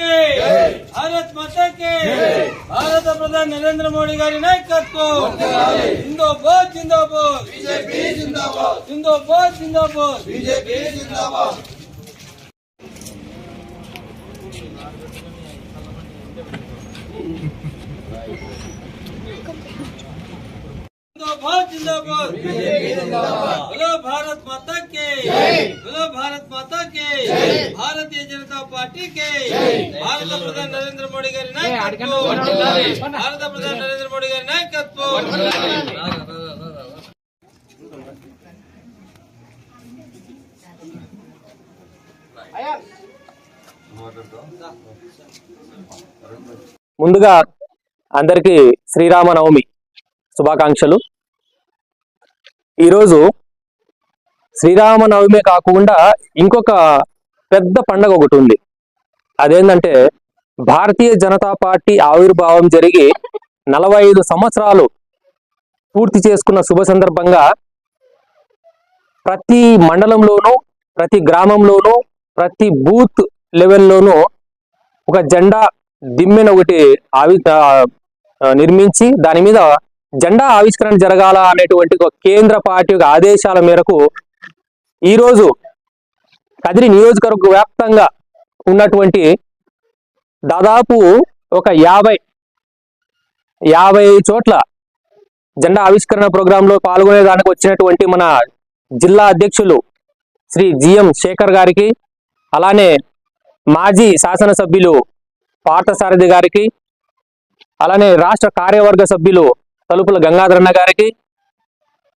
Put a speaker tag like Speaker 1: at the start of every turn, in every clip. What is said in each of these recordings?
Speaker 1: మాతకి. భారత్ మాతకి. భారత ప్రధాని నరేంద్ర మోడీ గారి నాయకత్వం. జిందాబాద్ జిందాబాద్. జిందాబాద్. జిందాబాద్ జిందాబాద్. जिंदाबाद जिंदाबाद बोलो भारत माता के बोलो भारत माता के भारतीय जनता पार्टी के భారత ప్రధాని నరేంద్ర మోడీ గారి నాయకత్వం భారత ప్రధాని నరేంద్ర మోడీ గారి నాయకత్వం
Speaker 2: ముందుగా అందరికీ శ్రీరామ నవమి శుభాకాంక్షలు ఈరోజు శ్రీరామనవమే కాకుండా ఇంకొక పెద్ద పండగ ఒకటి ఉంది. అదేంటంటే భారతీయ జనతా పార్టీ ఆవిర్భావం జరిగి నలభై ఐదు సంవత్సరాలు పూర్తి చేసుకున్న శుభ సందర్భంగా ప్రతి మండలంలోనూ ప్రతి గ్రామంలోనూ ప్రతి బూత్ లెవెల్లోనూ ఒక జెండా దిమ్మెన ఒకటి ఆవి నిర్మించి దాని మీద జెండా ఆవిష్కరణ జరగాల అనేటువంటి కేంద్ర పార్టీ యొక్క ఆదేశాల మేరకు ఈరోజు కదిరి నియోజకవర్గ వ్యాప్తంగా ఉన్నటువంటి దాదాపు ఒక యాభై యాభై చోట్ల జెండా ఆవిష్కరణ ప్రోగ్రాంలో పాల్గొనేదానికి వచ్చినటువంటి మన జిల్లా అధ్యక్షులు శ్రీ జిఎం శేఖర్ గారికి అలానే మాజీ శాసనసభ్యులు పార్థసారథి గారికి అలానే రాష్ట్ర కార్యవర్గ సభ్యులు తలుపుల గంగాధరన్న గారికి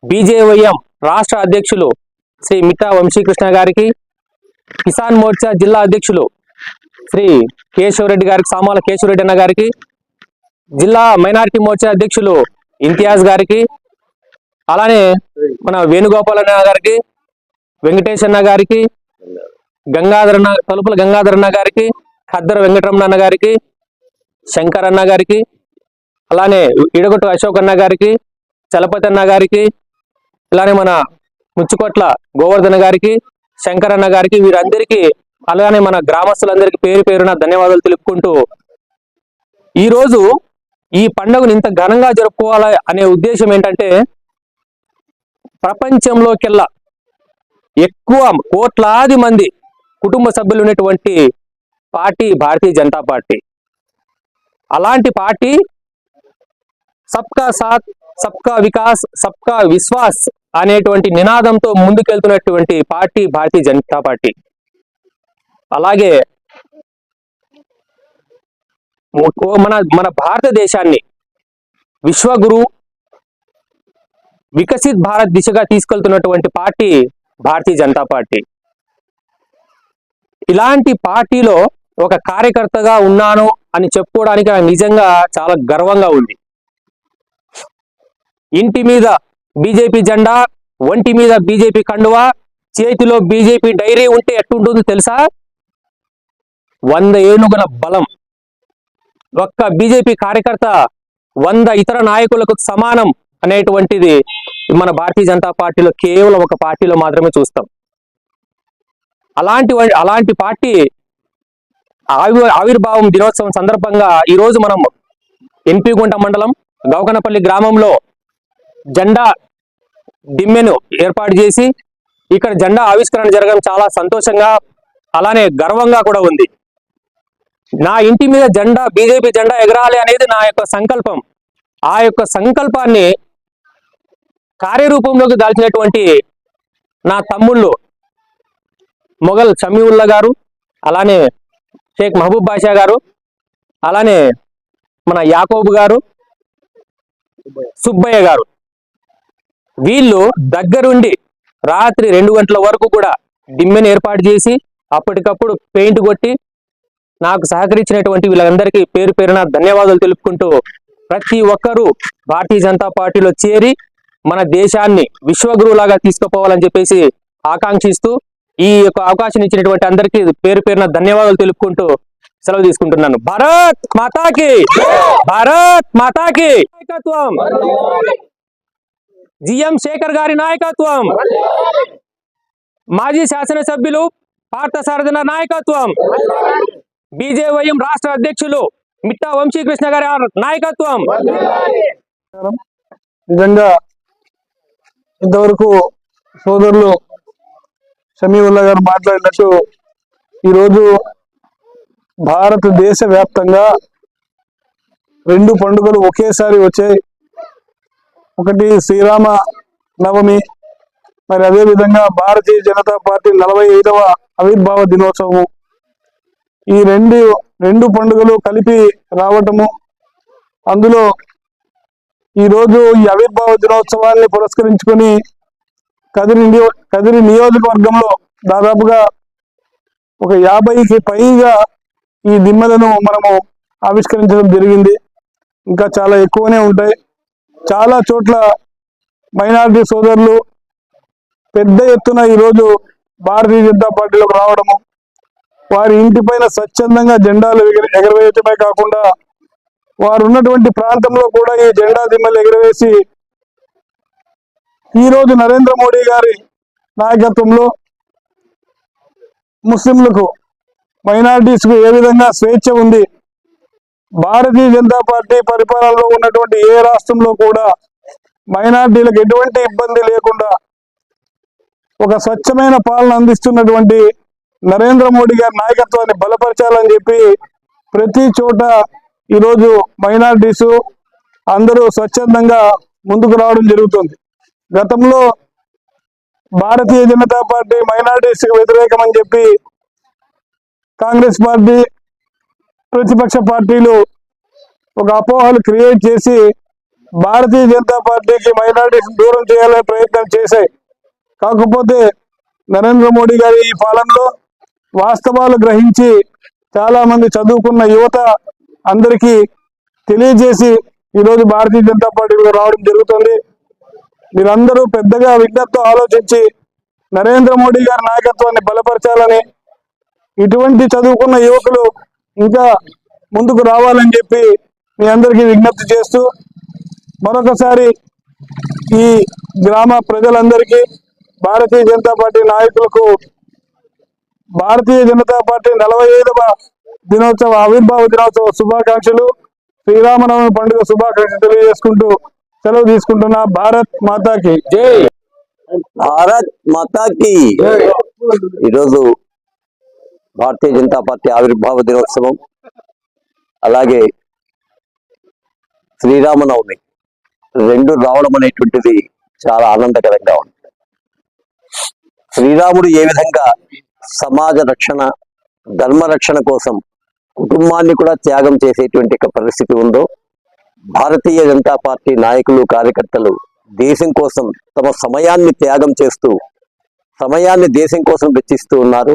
Speaker 2: బీజేవైఎం రాష్ట్ర అధ్యక్షులు శ్రీ మిట్టా వంశీకృష్ణ గారికి కిసాన్ మోర్చా జిల్లా అధ్యక్షులు శ్రీ కేశవరెడ్డి గారికి సామాల కేశవరెడ్డి అన్న గారికి జిల్లా మైనారిటీ మోర్చా అధ్యక్షులు ఇంతియాజ్ గారికి అలానే మన వేణుగోపాల్ అన్న గారికి వెంకటేష్ అన్న గారికి గంగాధరన్న తలుపుల గంగాధరన్న గారికి ఖద్దర వెంకటరమణ అన్న గారికి శంకర్ అన్న గారికి అలానే ఇడగొట్టు అశోక్ అన్న గారికి చలపతి అన్న గారికి అలానే మన ముచ్చుకొట్ల గోవర్ధన గారికి శంకర్ అన్న గారికి వీరందరికీ అలానే మన గ్రామస్తులందరికీ పేరు పేరున ధన్యవాదాలు తెలుపుకుంటూ ఈ రోజు ఈ పండుగను ఇంత ఘనంగా జరుపుకోవాలి అనే ఉద్దేశం ఏంటంటే ప్రపంచంలోకెల్లా ఎక్కువ కోట్లాది మంది కుటుంబ సభ్యులు ఉన్నటువంటి పార్టీ భారతీయ జనతా పార్టీ. అలాంటి పార్టీ సబ్కా సాత్ సబ్కా వికాస్ సబ్కా విశ్వాస్ అనేటువంటి నినాదంతో ముందుకెళ్తున్నటువంటి పార్టీ భారతీయ జనతా పార్టీ. అలాగే మన మన భారతదేశాన్ని విశ్వగురు వికసిత్ భారత్ దిశగా తీసుకెళ్తున్నటువంటి పార్టీ భారతీయ జనతా పార్టీ. ఇలాంటి పార్టీలో ఒక కార్యకర్తగా ఉన్నాను అని చెప్పుకోవడానికి నాకు నిజంగా చాలా గర్వంగా ఉంది. ఇంటి మీద బీజేపీ జెండా ఒంటి మీద బీజేపీ కండువా చేతిలో బీజేపీ డైరీ ఉంటే ఎట్టుంటుంది తెలుసా? వంద ఏనుగుల బలం. ఒక్క బీజేపీ కార్యకర్త వంద ఇతర నాయకులకు సమానం అనేటువంటిది మన భారతీయ జనతా పార్టీలో కేవలం ఒక పార్టీలో మాత్రమే చూస్తాం. అలాంటి అలాంటి పార్టీ ఆవి ఆవిర్భావం దినోత్సవం సందర్భంగా ఈ రోజు మనం ఎన్పిగుంట మండలం గౌకనపల్లి గ్రామంలో జెండా దిమ్మెను ఏర్పాటు చేసి ఇక్కడ జెండా ఆవిష్కరణ జరగడం చాలా సంతోషంగా అలానే గర్వంగా కూడా ఉంది. నా ఇంటి మీద జెండా బీజేపీ జెండా ఎగరాలి అనేది నా యొక్క సంకల్పం. ఆ యొక్క సంకల్పాన్ని కార్యరూపంలోకి దాల్చినటువంటి నా తమ్ముళ్ళు మొఘల్ షమీవుల్లా గారు అలానే షేక్ మహబూబ్ బాషా గారు అలానే మన యాకోబు గారు సుబ్బయ్య గారు. వీళ్ళు దగ్గరుండి రాత్రి రెండు గంటల వరకు కూడా డిమ్మెను ఏర్పాటు చేసి అప్పటికప్పుడు పెయింట్ కొట్టి నాకు సహకరించినటువంటి వీళ్ళందరికీ పేరు పేరున ధన్యవాదాలు తెలుపుకుంటూ ప్రతి ఒక్కరూ భారతీయ జనతా పార్టీలో చేరి మన దేశాన్ని విశ్వగురువులాగా తీసుకుపోవాలని చెప్పేసి ఆకాంక్షిస్తూ ఈ యొక్క అవకాశం ఇచ్చినటువంటి అందరికీ పేరు పేరున ధన్యవాదాలు తెలుపుకుంటూ సెలవు తీసుకుంటున్నాను. భారత్ మాతాకి! భారత్ మాతాకి! జిఎం శేఖర్ గారి నాయకత్వం. మాజీ శాసనసభ్యులు పార్థసారథన నాయకత్వం. బీజేవైఎం రాష్ట్ర అధ్యక్షులు మిట్టా వంశీకృష్ణ గారి నాయకత్వం.
Speaker 3: నిజంగా ఇంతవరకు సోదరులు షమీవుల్లా గారు మాట్లాడినట్టు ఈరోజు భారతదేశ వ్యాప్తంగా రెండు పండుగలు ఒకేసారి వచ్చాయి. ఒకటి శ్రీరామ నవమి. మరి అదే విధంగా భారతీయ జనతా పార్టీ నలభై ఐదవ ఆవిర్భావ దినోత్సవము. ఈ రెండు రెండు పండుగలు కలిపి రావటము. అందులో ఈరోజు ఈ ఆవిర్భావ దినోత్సవాన్ని పురస్కరించుకొని కదిరి నియో- కదిరి నియోజకవర్గంలో దాదాపుగా ఒక యాభైకి పైగా ఈ దిమ్మలను మనము ఆవిష్కరించడం జరిగింది. ఇంకా చాలా ఎక్కువనే ఉంటాయి. చాలా చోట్ల మైనారిటీ సోదరులు పెద్ద ఎత్తున ఈరోజు భారతీయ జనతా పార్టీలోకి రావడము వారి ఇంటిపైన స్వచ్ఛందంగా జెండాలు ఎగరవేయటమే కాకుండా వారు ఉన్నటువంటి ప్రాంతంలో కూడా ఈ జెండా దిమ్మలు ఎగరవేసి ఈరోజు నరేంద్ర మోడీ గారి నాయకత్వంలో ముస్లింలకు మైనార్టీస్కు ఏ విధంగా స్వేచ్ఛ ఉంది భారతీయ జనతా పార్టీ పరిపాలనలో ఉన్నటువంటి ఏ రాష్ట్రంలో కూడా మైనార్టీలకు ఎటువంటి ఇబ్బంది లేకుండా ఒక స్వచ్ఛమైన పాలన అందిస్తున్నటువంటి నరేంద్ర మోడీ గారి నాయకత్వాన్ని బలపరచాలని చెప్పి ప్రతి చోట ఈరోజు మైనార్టీసు అందరూ స్వచ్ఛందంగా ముందుకు రావడం జరుగుతుంది. గతంలో భారతీయ జనతా పార్టీ మైనార్టీస్కి వ్యతిరేకం అని చెప్పి కాంగ్రెస్ పార్టీ ప్రతిపక్ష పార్టీలు ఒక అపోహలు క్రియేట్ చేసి భారతీయ జనతా పార్టీకి మైనార్టీస్ దూరం చేయాలనే ప్రయత్నం చేశాయి. కాకపోతే నరేంద్ర మోడీ గారి ఈ పాలనలో వాస్తవాలు గ్రహించి చాలా మంది చదువుకున్న యువత అందరికీ తెలియజేసి ఈరోజు భారతీయ జనతా పార్టీలో రావడం జరుగుతుంది. మీరందరూ పెద్దగా విజ్ఞప్తితో ఆలోచించి నరేంద్ర మోడీ గారి నాయకత్వాన్ని బలపరచాలని ఇటువంటి చదువుకున్న యువకులు ఇంకా ముందుకు రావాలని చెప్పి మీ అందరికీ విజ్ఞప్తి చేస్తూ మరొకసారి ఈ గ్రామ ప్రజలందరికీ భారతీయ జనతా పార్టీ నాయకులకు భారతీయ జనతా పార్టీ నలభై ఐదవ దినోత్సవ ఆవిర్భావ దినోత్సవ శుభాకాంక్షలు. శ్రీరామనవమి పండుగ శుభాకాంక్షలు తెలియజేసుకుంటూ సెలవు తీసుకుంటున్న భారత్ మాతాకి.
Speaker 2: జై.
Speaker 4: భారత్ మాతాకి. ఈరోజు భారతీయ జనతా పార్టీ ఆవిర్భావ దినోత్సవం అలాగే శ్రీరామనవమి రెండు రావడం అనేటువంటిది చాలా ఆనందకరంగా ఉంది. శ్రీరాముడు ఏ విధంగా సమాజ రక్షణ ధర్మ రక్షణ కోసం కుటుంబాన్ని కూడా త్యాగం చేసేటువంటి పరిస్థితి ఉందో భారతీయ జనతా పార్టీ నాయకులు కార్యకర్తలు దేశం కోసం తమ సమయాన్ని త్యాగం చేస్తూ సమయాన్ని దేశం కోసం వెచ్చిస్తూ ఉన్నారు.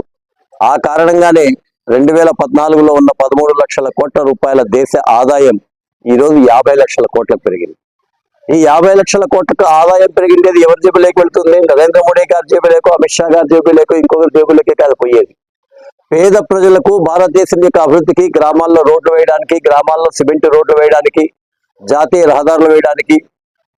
Speaker 4: ఆ కారణంగానే రెండు వేల పద్నాలుగులో ఉన్న పదమూడు లక్షల కోట్ల రూపాయల దేశ ఆదాయం ఈరోజు యాభై లక్షల కోట్లకు పెరిగింది. ఈ యాభై లక్షల కోట్లకు ఆదాయం పెరిగిండేది ఎవరి జేబులోకి వెళ్తుంది? నరేంద్ర మోడీ గారి జేబులేకో అమిత్ షా గారి జేబులేకో ఇంకొకరి జేబులకే కాదు పోయేది. పేద ప్రజలకు భారతదేశం యొక్క అభివృద్ధికి గ్రామాల్లో రోడ్లు వేయడానికి గ్రామాల్లో సిమెంట్ రోడ్లు వేయడానికి జాతీయ రహదారులు వేయడానికి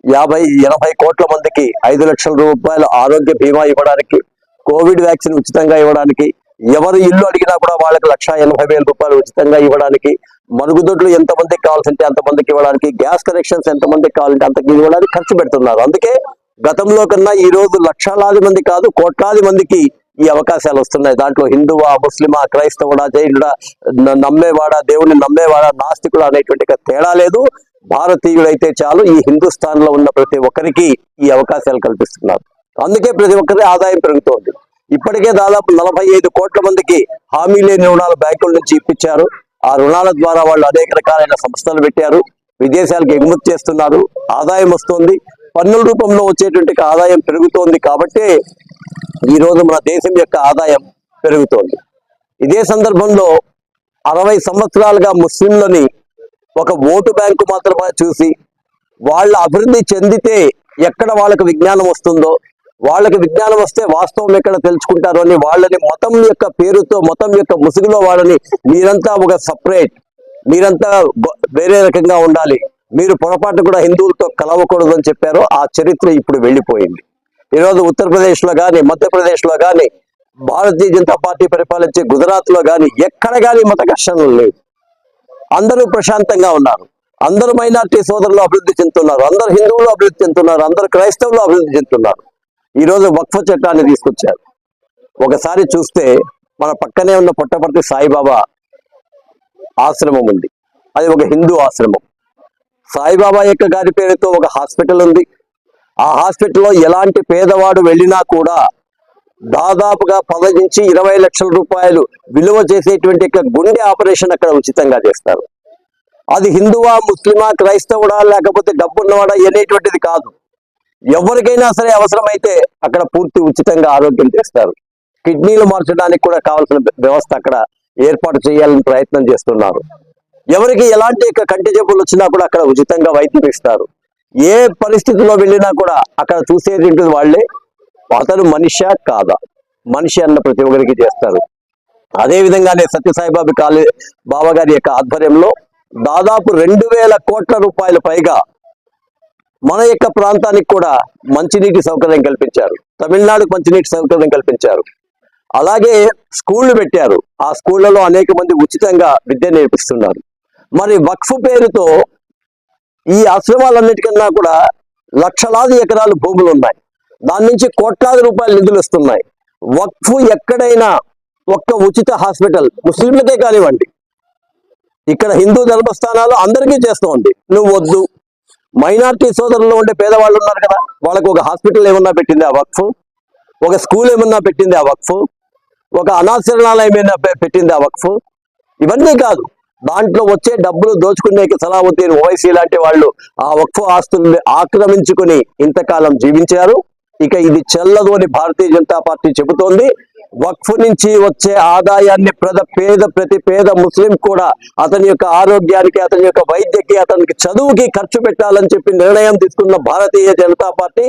Speaker 4: యాభై ఎనభై కోట్ల మందికి ఐదు లక్షల రూపాయల ఆరోగ్య బీమా ఇవ్వడానికి కోవిడ్ వ్యాక్సిన్ ఉచితంగా ఇవ్వడానికి ఎవరు ఇల్లు అడిగినా కూడా వాళ్ళకి లక్ష ఎనభై వేల రూపాయలు ఉచితంగా ఇవ్వడానికి మరుగుదొడ్లు ఎంతమందికి కావాల్సింటే అంతమందికి ఇవ్వడానికి గ్యాస్ కనెక్షన్స్ ఎంతమందికి కావాలంటే అంతకి ఇవ్వడానికి ఖర్చు పెడుతున్నారు. అందుకే గతంలో కన్నా ఈ రోజు లక్షలాది మంది కాదు కోట్లాది మందికి ఈ అవకాశాలు వస్తున్నాయి. దాంట్లో హిందువా ముస్లిమా క్రైస్తవుడా జైనుడా నమ్మేవాడా దేవుని నమ్మేవాడా నాస్తికుడా అనేటువంటి తేడా లేదు. భారతీయుడైతే చాలు ఈ హిందుస్థాన్లో ఉన్న ప్రతి ఒక్కరికి ఈ అవకాశాలు కల్పిస్తున్నారు. అందుకే ప్రతి ఒక్కరి ఆదాయం పెరుగుతోంది. ఇప్పటికే దాదాపు నలభై ఐదు కోట్ల మందికి హామీ లేని రుణాలు బ్యాంకుల నుంచి ఇప్పించారు. ఆ రుణాల ద్వారా వాళ్ళు అనేక రకాలైన సంస్థలు పెట్టారు. విదేశాలకు ఎగుమతి చేస్తున్నారు. ఆదాయం వస్తుంది. పన్నుల రూపంలో వచ్చేటువంటి ఆదాయం పెరుగుతోంది కాబట్టే ఈరోజు మన దేశం యొక్క ఆదాయం పెరుగుతోంది. ఇదే సందర్భంలో అరవై సంవత్సరాలుగా ముస్లింలని ఒక ఓటు బ్యాంకు మాత్రమే చూసి వాళ్ళ అభివృద్ధి చెందితే ఎక్కడ వాళ్ళకు విజ్ఞానం వస్తుందో వాళ్ళకి విజ్ఞానం వస్తే వాస్తవం ఎక్కడ తెలుసుకుంటారు అని వాళ్ళని మతం యొక్క పేరుతో మతం యొక్క ముసుగులో వాళ్ళని మీరంతా ఒక సపరేట్ మీరంతా వేరే రకంగా ఉండాలి. మీరు పొరపాటు కూడా హిందువులతో కలవకూడదు అని చెప్పారో ఆ చరిత్ర ఇప్పుడు వెళ్ళిపోయింది. ఈరోజు ఉత్తరప్రదేశ్లో కానీ మధ్యప్రదేశ్లో కానీ భారతీయ జనతా పార్టీ పరిపాలించే గుజరాత్లో కానీ ఎక్కడ కానీ మత ఘర్షణలు లేవు. అందరూ ప్రశాంతంగా ఉన్నారు. అందరు మైనార్టీ సోదరులు అభివృద్ధి చెందుతున్నారు. అందరు హిందువులు అభివృద్ధి చెందుతున్నారు. అందరు క్రైస్తవులు అభివృద్ధి చెందుతున్నారు. ఈరోజు వక్ఫ చట్టాన్ని తీసుకొచ్చారు. ఒకసారి చూస్తే మన పక్కనే ఉన్న పుట్టపర్తి సాయిబాబా ఆశ్రమం ఉంది. అది ఒక హిందూ ఆశ్రమం. సాయిబాబా యొక్క గారి పేరుతో ఒక హాస్పిటల్ ఉంది. ఆ హాస్పిటల్లో ఎలాంటి పేదవాడు వెళ్ళినా కూడా దాదాపుగా పది నుంచి ఇరవై లక్షల రూపాయలు విలువ చేసేటువంటి యొక్క గుండె ఆపరేషన్ అక్కడ ఉచితంగా చేస్తారు. అది హిందువా ముస్లిమా క్రైస్తవుడా లేకపోతే డబ్బు ఉన్నవాడా అనేటువంటిది కాదు. ఎవరికైనా సరే అవసరమైతే అక్కడ పూర్తి ఉచితంగా ఆరోగ్యం చేస్తారు కిడ్నీలు మార్చడానికి కూడా కావాల్సిన వ్యవస్థ అక్కడ ఏర్పాటు చేయాలని ప్రయత్నం చేస్తున్నారు. ఎవరికి ఎలాంటి కంటి జబ్బులు వచ్చినా కూడా అక్కడ ఉచితంగా వైద్యం ఇస్తారు. ఏ పరిస్థితిలో వెళ్ళినా కూడా అక్కడ చూసేది వాళ్ళే. అతను మనిషా కాదా? మనిషి అన్న ప్రతి ఒక్కరికి చేస్తారు. అదే విధంగానే సత్యసాయిబాబు కాలే బాబా గారి యొక్క ఆధ్వర్యంలో దాదాపు రెండు వేల కోట్ల రూపాయల పైగా మన యొక్క ప్రాంతానికి కూడా మంచినీటి సౌకర్యం కల్పించారు. తమిళనాడుకు మంచినీటి సౌకర్యం కల్పించారు. అలాగే స్కూళ్ళు పెట్టారు. ఆ స్కూళ్ళలో అనేక మంది ఉచితంగా విద్య నేర్పిస్తున్నారు. మరి వక్ఫ్ పేరుతో ఈ ఆశ్రమాలన్నిటికన్నా కూడా లక్షలాది ఎకరాలు భూములు ఉన్నాయి. దాని నుంచి కోట్లాది రూపాయల నిధులు వస్తున్నాయి. వక్ఫ్ ఎక్కడైనా ఒక్క ఉచిత హాస్పిటల్ ముస్లింలకే కానివ్వండి. ఇక్కడ హిందూ ధర్మస్థానాలు అందరికీ చేస్తోంది నువ్వు వద్దు మైనార్టీ సోదరుల్లో ఉండే పేదవాళ్ళు ఉన్నారు కదా వాళ్ళకు ఒక హాస్పిటల్ ఏమన్నా పెట్టింది ఆ వక్ఫ్? ఒక స్కూల్ ఏమన్నా పెట్టింది ఆ వక్ఫ్? ఒక అనాశరణాలయం ఏమైనా పెట్టింది ఆ వక్ఫ్? ఇవన్నీ కాదు. దాంట్లో వచ్చే డబ్బులు దోచుకునే సలావుద్దీన్ ఓవైసీ లాంటి వాళ్ళు ఆ వక్ఫ్ ఆస్తుల్ని ఆక్రమించుకుని ఇంతకాలం జీవించారు. ఇక ఇది చెల్లదు అని భారతీయ జనతా పార్టీ చెబుతోంది. వక్ఫ్ నుంచి వచ్చే ఆదాయాన్ని ప్రద పేద ప్రతి పేద ముస్లిం కూడా అతని యొక్క ఆరోగ్యానికి అతని యొక్క వైద్యకి అతనికి చదువుకి ఖర్చు పెట్టాలని చెప్పి నిర్ణయం తీసుకున్న భారతీయ జనతా పార్టీ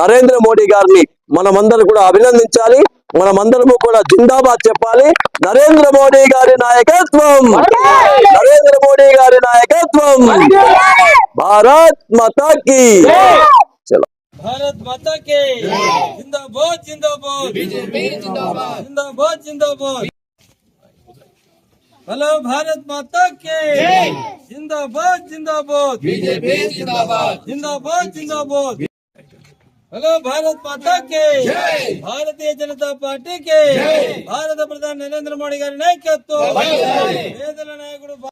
Speaker 4: నరేంద్ర మోడీ గారిని మనమందరం కూడా అభినందించాలి. మనమందరము కూడా జిందాబాద్ చెప్పాలి. నరేంద్ర మోడీ గారి నాయకత్వం! నరేంద్ర మోడీ గారి నాయకత్వం! భారత్ మాతాకి!
Speaker 1: भारत माता के। जिंदाबाद जिंदाबाद। जिंदाबाद। जिंदाबाद जिंदाबाद। हेलो भारत माता के। जिंदाबाद जिंदाबाद। बीजेपी जिंदाबाद। जिंदाबाद जिंदाबाद। हेलो भारत माता के। भारतीय जनता पार्टी के। भारत प्रधान
Speaker 5: नरेंद्र मोदी गारी नायकत्व। नायक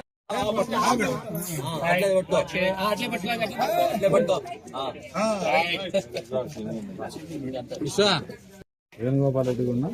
Speaker 3: వేణుగోపాల్ రెడ్డి ఉన్నా?